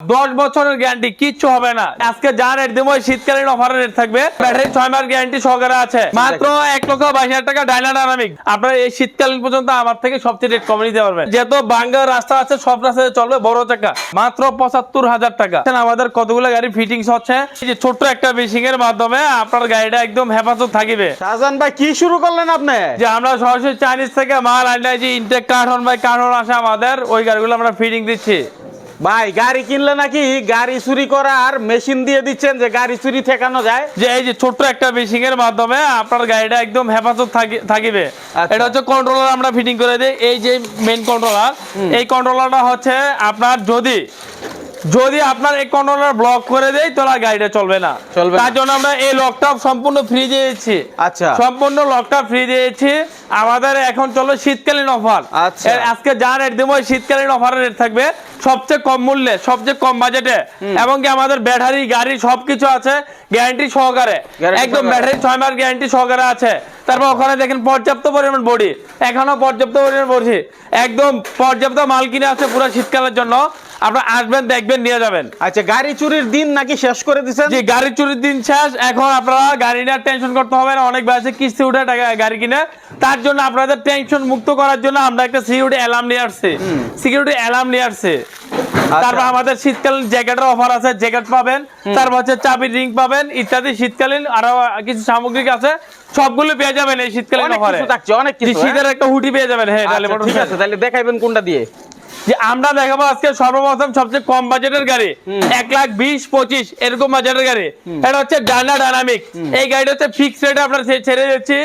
দশ বছরের গ্যারান্টি কিচ্ছু হবে না। আজকে যা রেট দেবো শীতকালীন অফারের রেট থাকবে। ব্যাটারি ছয় মাস গ্যারান্টি সহকারে আছে। মাত্র এক লক্ষ বাইশ হাজার টাকা ডাইনা ডাইনামিক আপনারা এই শীতকালীন পর্যন্ত আমার থেকে সবচেয়ে রেট কমে নিতে পারবেন। যেহেতু বাঙ্গার রাস্তা আছে সব রাস্তায় চলবে বড় চাকা। মাত্র পঁচাত্তর হাজার টাকা। আমাদের কতগুলো গাড়ি ফিটিংস হচ্ছে। যে ছোট্ট একটা বেসিং এর মাধ্যমে আপনার গাড়িটা একদম হেফাজত থাকিবে। শাহজাহান ভাই কি শুরু করলেন আপনি? যে আমরা সরাসরি চাইনিজ থেকে মাল আনলে যে ইনটেক কার্টন বাই কার্টন আসে আমাদের ওই গাড়িগুলো আমরা ফিটিং দিচ্ছি। ভাই গাড়ি কিনলে নাকি গাড়ি চুরি করার মেশিন দিয়ে দিচ্ছেন যে গাড়ি চুরি ঠেকানো যায়? যে এই যে ছোট্ট একটা মেশিন এর মাধ্যমে আপনার গাড়িটা একদম হেফাজত থাকি- থাকিবে। আচ্ছা। এটা হচ্ছে কন্ট্রোলার আমরা ফিটিং করে দিই। এই যে মেন কন্ট্রোলার এই কন্ট্রোলারটা হচ্ছে আপনার যদি যদি আপনার এই কন্ট্রোলার ব্লক করে দেয় তাহলে গাড়িটা চলবে না। চলবে তার জন্য আমরা এই লকটা সম্পূর্ণ ফ্রি দিয়েছি আচ্ছা। সম্পূর্ণ লকটা ফ্রি দিয়েছি আমাদের এখন চলো শীতকালীন অফার আচ্ছা। আজকে যা রেট দেবো শীতকালীন অফারের রেট থাকবে সবচেয়ে কম মূল্যে সবচেয়ে কম বাজেটে এবং কি আমাদের ব্যাটারি গাড়ি সবকিছু আছে গ্যারান্টি সহকারে। একদম ব্যাটারি ছয় মাস গ্যারান্টি সহকারে আছে। তারপর ওখানে দেখেন পর্যাপ্ত পরিমাণ বডি। এখনও পর্যাপ্ত পরিমাণ বডি। একদম পর্যাপ্ত মাল কিনে আছে পুরো শীতকালের জন্য। আপনারা আসবেন দেখবেন নিয়ে যাবেন। আচ্ছা গাড়ি চুরির দিন নাকি শেষ করে দিছেন? যে গাড়ি চুরির দিন শেষ। এখন আপনারা গাড়ি নিয়ে টেনশন করতে হবে না। অনেক ব্যবসা কিস্তি উঠে টাকা গাড়ি কিনে। তার জন্য আপনাদের টেনশন মুক্ত করার জন্য আমরা একটা সিকিউরিটি অ্যালার্ম নিয়ে আসছি। সিকিউরিটি অ্যালার্ম নিয়ে আসছি। তারপর আমাদের শীতকালীন জ্যাকেটের অফার আছে জ্যাকেট পাবেন। তারপর হচ্ছে চাবির রিং পাবেন ইত্যাদি। শীতকালীন আরও কিছু সামগ্রিক আছে। সবগুলো পেয়ে যাবেন এই শীতকালীন অনেক অফারে কিছু থাকছে অনেক কিছু শীতের একটা হুডি পেয়ে যাবেন হ্যাঁ হ্যাঁ? আচ্ছা, ঠিক আছে তাহলে দেখাইবেন কোনটা দিয়ে। যে আমরা দেখাবো আজকে সর্বপ্রথম সবচেয়ে কম বাজেটের গাড়ি এক লাখ বিশ পঁচিশ এরকম বাজেটের গাড়ি। এটা হচ্ছে ডানা ডায়নামিক এই গাড়িটা হচ্ছে ফিক্স রেটে আপনার ছেড়ে দিচ্ছি।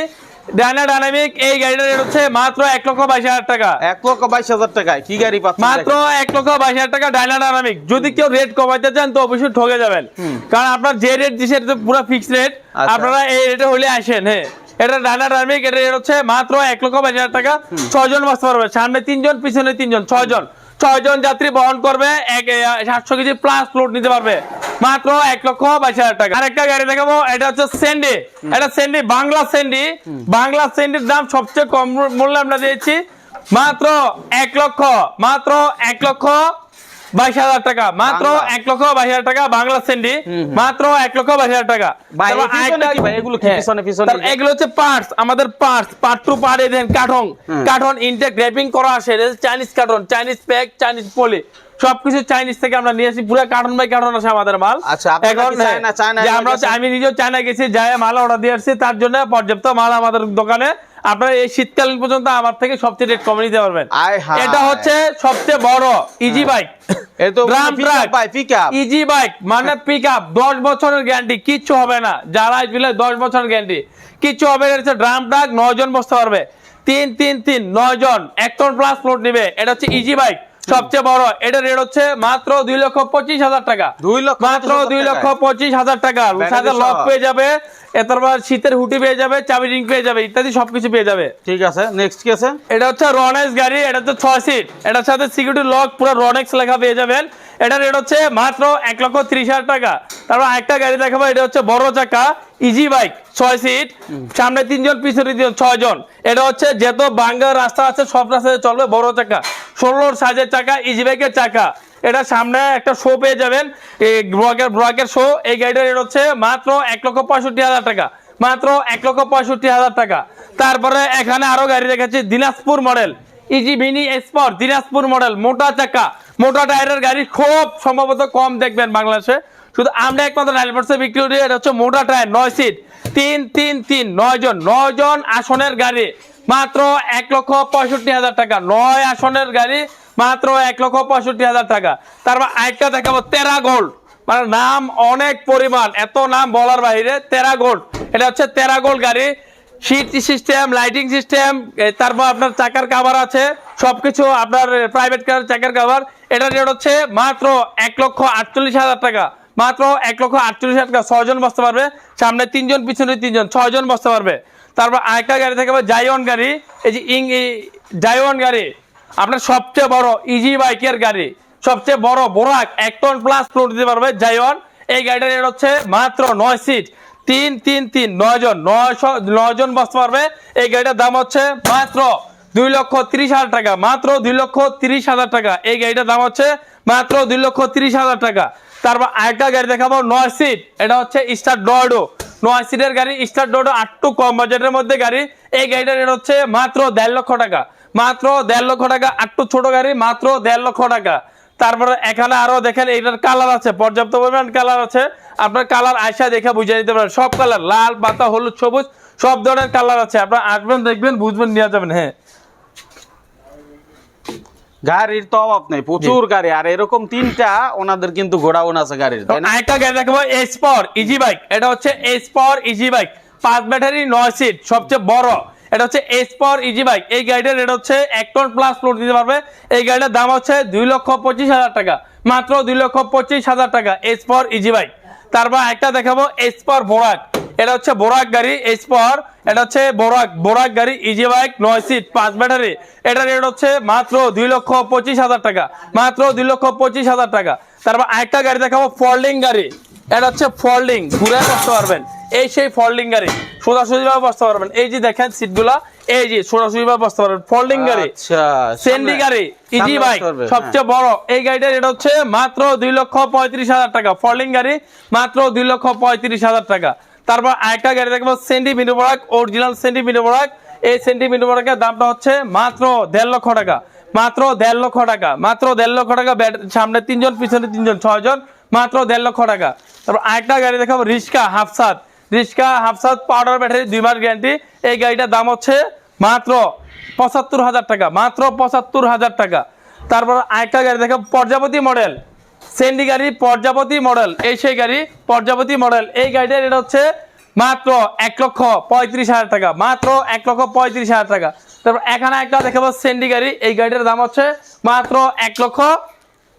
ডানা ডায়নামিক এই গাড়িটার রেট হচ্ছে মাত্র এক লক্ষ বাইশ হাজার টাকা। এক লক্ষ বাইশ হাজার টাকায় কি গাড়ি পাচ্ছেন মাত্র এক লক্ষ বাইশ হাজার টাকা ডায়নামিক যদি কেউ রেট কমাইতে চান তো অবশ্যই ঠকে যাবেন। কারণ আপনার যে রেট দিচ্ছে পুরো ফিক্স রেট আচ্ছা। আপনারা এই রেটে হলে আসেন হ্যাঁ। এটা ডাইনা ডায়নামিক এটা হচ্ছে মাত্র এক লক্ষ বাইশ হাজার টাকা। ছয়জন বসতে পারবে। সামনে তিনজন পিছনে তিনজন ছয়জন। ছয়জন যাত্রী বহন করবে এক সাতশো কেজি প্লাস লোড নিতে পারবে। মাত্র এক লক্ষ বাইশ হাজার টাকা। আরেকটা গাড়ি দেখাবো এটা হচ্ছে সেন্ডি এটা সেন্ডি বাংলা সেন্ডি বাংলা সেন্ডির দাম সবচেয়ে কম মূল্যে আমরা দিয়েছি। মাত্র এক লক্ষ মাত্র এক লক্ষ বাইশ হাজার টাকা। মাত্র এক লক্ষ বাইশ হাজার টাকা বাংলা সেন্ডি। মাত্র এক লক্ষ বাইশ হাজার টাকা? এগুলো হ্যাঁ। এগুলো হচ্ছে পার্টস আমাদের পার্টস পার্ট টু পার্ট দেন কাঠন কাঠন ইনটেক র্যাপিং করা আসে Chinese carton Chinese pack Chinese poly সবকিছু চাইনিজ থেকে আমরা নিয়ে আসি। পুরো কার্টন বাই কার্টন আসে আমাদের মাল। আচ্ছা, হ্যাঁ, আমরা? আমি নিজেও চায়না গেছি যাই মাল অর্ডার দিয়ে আসছি তার জন্য পর্যাপ্ত মাল আমাদের দোকানে। আপনারা এই শীতকালীন পর্যন্ত আমার থেকে সবচেয়ে রেট কমে নিতে পারবেন। এটা হচ্ছে সবচেয়ে বড় ইজি বাইক। ইজি বাইক মানে পিক আপ দশ বছরের গ্যারান্টি কিচ্ছু হবে না। যারা আসবে দশ বছরের গ্যারান্টি কিচ্ছু হবে না ড্রাম ট্রাক নয় জন বসতে পারবে। তিন তিন তিন নয় জন এক টন প্লাস লোড নিবে। এটা হচ্ছে ইজি বাইক সবচেয়ে বড়। এটা রেট হচ্ছে মাত্র দুই লক্ষ পঁচিশ হাজার টাকা। দুই লক্ষ মাত্র দুই লক্ষ পঁচিশ হাজার টাকা। সাথে লক পেয়ে যাবে এরপর শীতের হুটি পেয়ে যাবে চাবি রিং পেয়ে যাবে ইত্যাদি সবকিছু পেয়ে যাবে। ঠিক আছে নেক্সট কি আছে? এটা হচ্ছে রনেক্স গাড়ি এটা হচ্ছে ছয় সিট এটার সাথে সিকিউরিটি লক পুরো রনেক্স লেখা পেয়ে যাবেন। এটা রেট হচ্ছে মাত্র এক লক্ষ ত্রিশ হাজার টাকা। তারপর একটা গাড়ি দেখাবো এটা হচ্ছে বড় চাকা ইজি বাইক ছয় সিট সামনে তিনজন পিছনে তিনজন ছয় জন এটা হচ্ছে যেত বাঙ্গার রাস্তা আছে সব রাস্তায় চলবে বড় চাকা। ষোলো সাইজের চাকা ইজি বাইকের চাকা। এটা সামনে একটা শো পেয়ে যাবেন। এই ব্রকের ব্রকের শো এই গাড়িটার রেট হচ্ছে মাত্র এক লক্ষ পঁয়ষট্টি হাজার টাকা। মাত্র এক লক্ষ পঁয়ষট্টি হাজার টাকা। তারপরে এখানে আরও গাড়ি রেখেছি দিনাজপুর মডেল ইজি ভিনি স্পোর্ট দিনাজপুর মডেল মোটা চাকা, মোটা টায়ারের গাড়ি খুব সম্ভবত কম দেখবেন বাংলাদেশে। শুধু আমরা একমাত্র নাইন পার্সেন্ট বিক্রি করি, এটা হচ্ছে মোটা টায়ার নয় সিট তিন তিন তিন, নয় জন নয় জন আসনের গাড়ি। মাত্র এক লক্ষ পঁয়ষট্টি হাজার টাকা। নয় আসনের গাড়ি মাত্র এক লক্ষ পঁয়ষট্টি হাজার টাকা। তারপর আরেকটা দেখাবো, তেরা গোল্ড। মানে নাম অনেক পরিমাণ, এত নাম বলার বাইরে তেরা গোল্ড। এটা হচ্ছে তেরা গোল্ড গাড়ি। সিট সিস্টেম লাইটিং সিস্টেম তারপর আপনার চাকার কাভার আছে, সবকিছু আপনার প্রাইভেট কার চাকার কাভার এটা রেট হচ্ছে মাত্র এক লক্ষ আটচল্লিশ হাজার টাকা। মাত্র এক লক্ষ আটচল্লিশ হাজার টাকা। ছয়জন বসতে পারবে, সামনে তিনজন, পিছনে তিনজন, ছয়জন বসতে পারবে। তারপর আরেকটা গাড়ি থেকে জাইওন গাড়ি। এই যে ইং জাইওন গাড়ি। আপনার সবচেয়ে বড় ইজি বাইকের গাড়ি। সবচেয়ে বড় বোরাক এক টন প্লাস লোড দিতে পারবে জাইওন এই গাড়িটার রেট হচ্ছে মাত্র নয় সিট তিন তিন তিন, নয় জন নয়শো নয় জন বসতে পারবে। এই গাড়িটার দাম হচ্ছে মাত্র দুই লক্ষ তিরিশ হাজার টাকা। মাত্র দুই লক্ষ তিরিশ হাজার টাকা। এই গাড়িটার দাম হচ্ছে মাত্র দুই লক্ষ তিরিশ হাজার টাকা। তারপর আরেকটা গাড়ি দেখাবো, নয় সিট এটা হচ্ছে স্টার ডোডো নয় সিটের গাড়ি স্টার ডোডো আটটু কম বাজেটের মধ্যে গাড়ি। এই গাড়িটার রেট হচ্ছে মাত্র দেড় লক্ষ টাকা। মাত্র দেড় লক্ষ টাকা আটটু ছোট গাড়ি, মাত্র দেড় লক্ষ টাকা। তারপরে এখানে আরও দেখেন এটার কালার আছে, পর্যাপ্ত পরিমাণ কালার আছে। আপনার কালার আয়সা দেখে বুঝে নিতে পারেন। সব কালার লাল, পাতা, হলুদ, সবুজ, সব ধরনের কালার আছে। আপনার আসবেন, দেখবেন, বুঝবেন, নিয়ে যাবেন হ্যাঁ। গাড়ির তো অভাব নেই প্রচুর গাড়ি। আর এরকম তিনটা ওনাদের কিন্তু গোডাউন আছে গাড়ির আরেকটা গাড়ি দেখাবো এসপর ইজি বাইক এটা হচ্ছে এসপর ইজি বাইক পাঁচ ব্যাটারি নয় সিট সবচেয়ে বড়। এটা হচ্ছে এস এসপর ইজি বাইক এই গাড়িটার রেট হচ্ছে এক টন প্লাস ফ্লোর দিতে পারবে। এই গাড়িটার দাম হচ্ছে দুই লক্ষ পঁচিশ হাজার টাকা। মাত্র দুই লক্ষ পঁচিশ হাজার টাকা এস এসপর ইজি বাইক তারপর একটা দেখাবো এস এসপর বোরাক এটা হচ্ছে বোরাক গাড়ি এসপর এটা হচ্ছে বোরাক বোরাক গাড়ি ইজি বাইক নয় সিট পাঁচ ব্যাটারি। এটা রেট হচ্ছে মাত্র দুই লক্ষ পঁচিশ হাজার টাকা মাত্র দুই লক্ষ পঁচিশ হাজার টাকা। তারপর আরেকটা গাড়ি দেখাবো ফোল্ডিং গাড়ি। এটা হচ্ছে ফোল্ডিং ঘুরে বসতে পারবেন। এই সেই ফোল্ডিং গাড়ি সোজাসুজি ভাবে বসতে পারবেন। এই যে দেখেন সিটগুলা এই যে সোজাসুজি ভাবে বসতে পারবেন। ফোল্ডিং গাড়ি আচ্ছা সেন্ডি গাড়ি ইজি বাইক সবচেয়ে বড়। এই গাড়িটার রেট হচ্ছে মাত্র দুই লক্ষ পঁয়ত্রিশ হাজার টাকা। ফোল্ডিং গাড়ি মাত্র দুই লক্ষ পঁয়ত্রিশ হাজার টাকা। তারপর আরেকটা গাড়ি দেখব সেন্ডি মিনিবরাক অরিজিনাল সেন্ডি মিনিবরাক এই সেন্ডি মিনিবরাকের দামটা হচ্ছে মাত্র দেড় লক্ষ টাকা। মাত্র দেড় লক্ষ টাকা, মাত্র দেড় লক্ষ টাকা সামনে তিনজন, পিছনে তিনজন, ছয়জন, মাত্র দেড় লক্ষ টাকা। তারপর আরেকটা গাড়ি দেখাবো রিস্কা হাফসাত রিস্কা হাফসাত পাউডার ব্যাটারি দুই মাস গ্যারান্টি এই গাড়িটার দাম হচ্ছে মাত্র পঁচাত্তর হাজার টাকা, মাত্র পঁচাত্তর হাজার টাকা। তারপর আরেকটা গাড়ি দেখো পর্যাপতি মডেল সেন্ডি গাড়ি পর্যাপতি মডেল, এই সেই গাড়ি পর্যাপতি মডেল। এই গাড়িটার এটা হচ্ছে মাত্র এক লক্ষ পঁয়ত্রিশ হাজার টাকা, মাত্র এক লক্ষ পঁয়ত্রিশ হাজার টাকা। তারপর এখানে একটা দেখাবো সেন্ডি গাড়ি, এই গাড়িটার দাম হচ্ছে মাত্র এক লক্ষ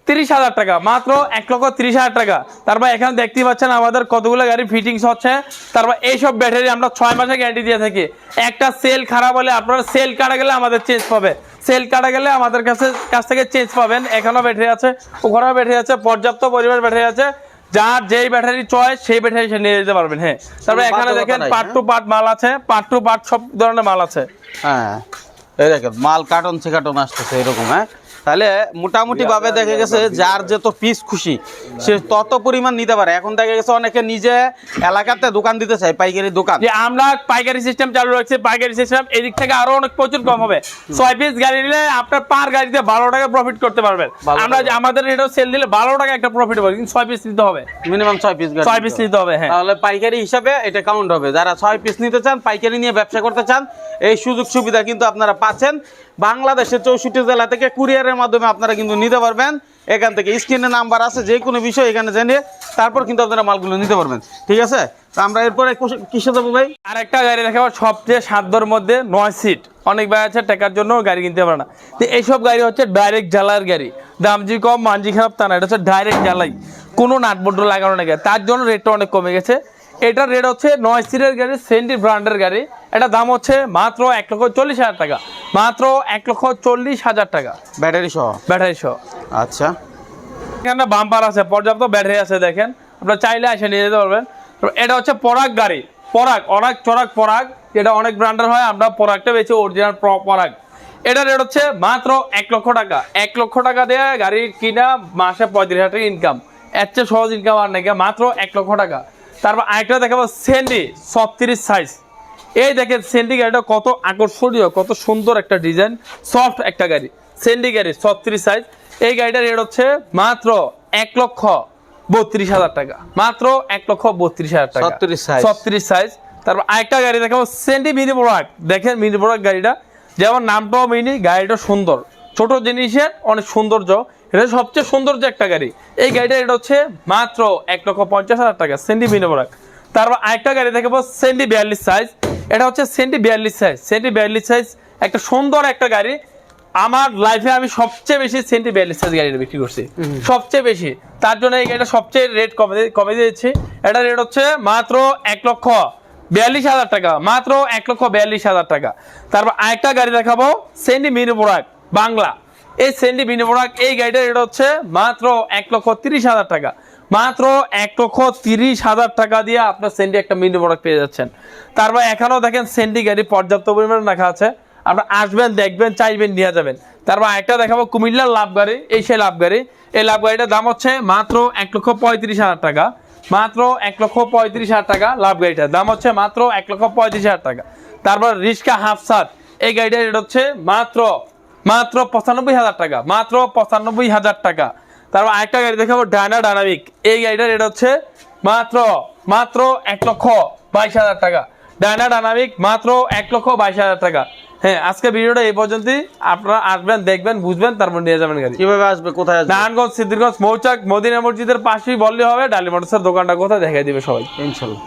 তিরিশ হাজার টাকা, মাত্র এক লক্ষ তিরিশ হাজার টাকা। তারপর এখানে দেখতেই পাচ্ছেন আমাদের কতগুলো গাড়ি ফিটিংস হচ্ছে। তারপর এইসব ব্যাটারি আমরা ছয় মাসের গ্যারান্টি দিয়ে থাকি। একটা সেল খারাপ হলে আপনারা সেল কাটা গেলে আমাদের চেঞ্জ পাবে। সেল কাটা গেলে আমাদের কাছে কাছ থেকে চেঞ্জ পাবেন। এখানেও ব্যাটারি আছে ওখানেও ব্যাটারি আছে পর্যাপ্ত পরিমাণ ব্যাটারি আছে। যার যেই ব্যাটারি চয় সেই ব্যাটারি সে নিয়ে যেতে পারবেন হ্যাঁ। তারপরে এখানে দেখেন পার্ট হ্যাঁ? টু পার্ট মাল আছে পার্ট টু পার্ট সব ধরনের মাল আছে। হ্যাঁ এই দেখেন মাল কার্টন সে কার্টন আসতেছে এরকম হ্যাঁ। তাহলে মোটামুটি ভাবে দেখা গেছে যার যত পিস খুশি সে তত পরিমাণ নিতে পারে। এখন দেখা গেছে অনেকে নিজে এলাকাতে দোকান দিতে চায় পাইকারি দোকান। যে আমরা পাইকারি সিস্টেম চালু রয়েছে পাইকারি সিস্টেম এদিক থেকে আরও অনেক প্রচুর কম হবে। ছয় পিস গাড়ি নিলে আপনার পার গাড়িতে বারো টাকা প্রফিট করতে পারবেন। আমরা আমাদের রেটও সেল দিলে বারো টাকা একটা প্রফিট হবে কিন্তু ছয় পিস নিতে হবে। মিনিমাম ছয় পিস ছয় পিস নিতে হবে হ্যাঁ। তাহলে পাইকারি হিসাবে এটা কাউন্ট হবে। যারা ছয় পিস নিতে চান পাইকারি নিয়ে ব্যবসা করতে চান এই সুযোগ সুবিধা কিন্তু আপনারা পাচ্ছেন। বাংলাদেশের চৌষট্টি জেলা থেকে কুরিয়ারের মাধ্যমে আপনারা কিন্তু নিতে পারবেন। এখান থেকে স্ক্রিনে নাম্বার আছে, যে কোনো বিষয় এখানে জেনে তারপর কিন্তু আপনারা মালগুলো নিতে পারবেন। ঠিক আছে? আমরা এরপরে কুস- দেবো ভাই? আর একটা গাড়ি দেখাবো সবচেয়ে সাধ্যর মধ্যে নয় সিট। অনেক ভাই আছে, টাকার জন্য গাড়ি কিনতে পারে না। তো এইসব গাড়ি হচ্ছে ডাইরেক্ট জ্বালার গাড়ি। দামজি কম মানজি খারাপ, তা না, এটা হচ্ছে ডাইরেক্ট জ্বালাই। কোনো নাট বল্টু লাগানো নেই। তার জন্য রেটটা অনেক কমে গেছে। এটার রেট হচ্ছে নয় সিটের গাড়ি সেন্টি ব্র্যান্ডের গাড়ি। এটা দাম হচ্ছে মাত্র এক লক্ষ চল্লিশ হাজার টাকা। মাত্র এক লক্ষ চল্লিশ হাজার টাকা। ব্যাটারি সহ? ব্যাটারি সহ। আচ্ছা। এখানে বাম্পার আছে পর্যাপ্ত ব্যাটারি আছে দেখেন। আপনারা চাইলে এসে নিয়ে যেতে পারবেন। তো এটা হচ্ছে পরাগ গাড়ি। পরাগ অনেক চরাক পরাগ। যেটা অনেক ব্র্যান্ডের হয় আমরা পরাগটা বেশি অরিজিনাল পরাগ। এটা রেট হচ্ছে মাত্র এক লক্ষ টাকা। এক লক্ষ টাকা দিয়ে গাড়ি কিনা মাসে পঁয়ত্রিশ হাজার টাকা ইনকাম এর চেয়ে সহজ ইনকাম আর নাকি মাত্র এক লক্ষ টাকা। তারপর আরেকটা দেখাবো সেন্ডি ছত্রিশ সাইজ এই দেখেন সেন্ডি গাড়িটা কত আকর্ষণীয় কত সুন্দর একটা ডিজাইন সফট একটা গাড়ি। সেন্ডি গাড়ি ছত্রিশ সাইজ এই গাড়িটার রেট হচ্ছে মাত্র এক লক্ষ বত্রিশ হাজার টাকা। মাত্র এক লক্ষ বত্রিশ হাজার টাকা। 36 size। ছত্রিশ সাইজ তারপর আরেকটা গাড়ি দেখাবো সেন্ডি মিনি বোরাক দেখেন মিনি বোরাক গাড়িটা। যেমন নামটাও মিনি গাড়িটা সুন্দর। ছোট জিনিসের অনেক সৌন্দর্য। এটা সবচেয়ে সৌন্দর্য একটা গাড়ি। এই গাড়িটা এটা হচ্ছে মাত্র এক লক্ষ পঞ্চাশ হাজার টাকা সেন্ডি মিনি বোরাক তারপর আরেকটা গাড়ি দেখাবো সেন্ডি বিয়াল্লিশ সাইজ এটা হচ্ছে সেন্ডি বিয়াল্লিশ সাইজ সেন্ডি বিয়াল্লিশ সাইজ একটা সুন্দর একটা গাড়ি। আমার লাইফে আমি সবচেয়ে বেশি সেন্টি বিয়াল্লিশ সাইজ গাড়িটা বিক্রি করছি। সবচেয়ে বেশি। তার জন্য এই গাড়িটা সবচেয়ে রেট কমে কমে দিয়েছি। এটা রেট হচ্ছে মাত্র এক লক্ষ বিয়াল্লিশ হাজার টাকা মাত্র এক লক্ষ বিয়াল্লিশ হাজার টাকা। তারপর আরেকটা গাড়ি দেখাবো সেন্ডি মিনি বোরাক বাংলা। এই সেন্ডি মিনি বোরাক, এই গাড়িটার রেট হচ্ছে মাত্র এক লক্ষ তিরিশ হাজার টাকা। মাত্র এক লক্ষ তিরিশ হাজার টাকা দিয়ে আপনার সেন্ডি একটা মিনি পেয়ে যাচ্ছেন। তারপর এখানেও দেখেন সেন্ডি গাড়ি পর্যাপ্ত পরিমাণে রাখা আছে। আপনার আসবেন, দেখবেন, চাইবেন, নিয়ে যাবেন। তারপর একটা দেখাবো, কুমিল্লার লাভ গাড়ি, এই সেই লাভ গাড়ি। এই লাভ গাড়িটার দাম হচ্ছে মাত্র এক লক্ষ পঁয়ত্রিশ হাজার টাকা। মাত্র এক লক্ষ পঁয়ত্রিশ হাজার টাকা লাভ গাড়িটার। দাম হচ্ছে মাত্র এক লক্ষ পঁয়ত্রিশ হাজার টাকা। তারপর রিস্কা রিক্সা হাফসাত এই গাড়িটার রেট হচ্ছে মাত্র মাত্র পঁচানব্বই হাজার টাকা মাত্র পঁচানব্বই হাজার টাকা। তারপর আরেকটা গাড়ি দেখাবো ডায়না ডায়নামিক এই গাড়িটার রেট হচ্ছে মাত্র মাত্র এক লক্ষ বাইশ হাজার টাকা। ডায়না ডায়নামিক মাত্র এক লক্ষ বাইশ হাজার টাকা। হ্যাঁ আজকে ভিডিওটা এই পর্যন্তই। আপনারা আসবেন দেখবেন বুঝবেন তারপর নিয়ে যাবেন গাড়ি। কীভাবে আসবে কোথায় আসবে? নারায়ণগঞ্জ সিদ্ধিরগঞ্জ মৌচাক মদিনা মসজিদের পাশেই বললে হবে ডালি মোটরসের দোকানটা কোথায় দেখাই দিবে সবাই। ইনশাল্লাহ।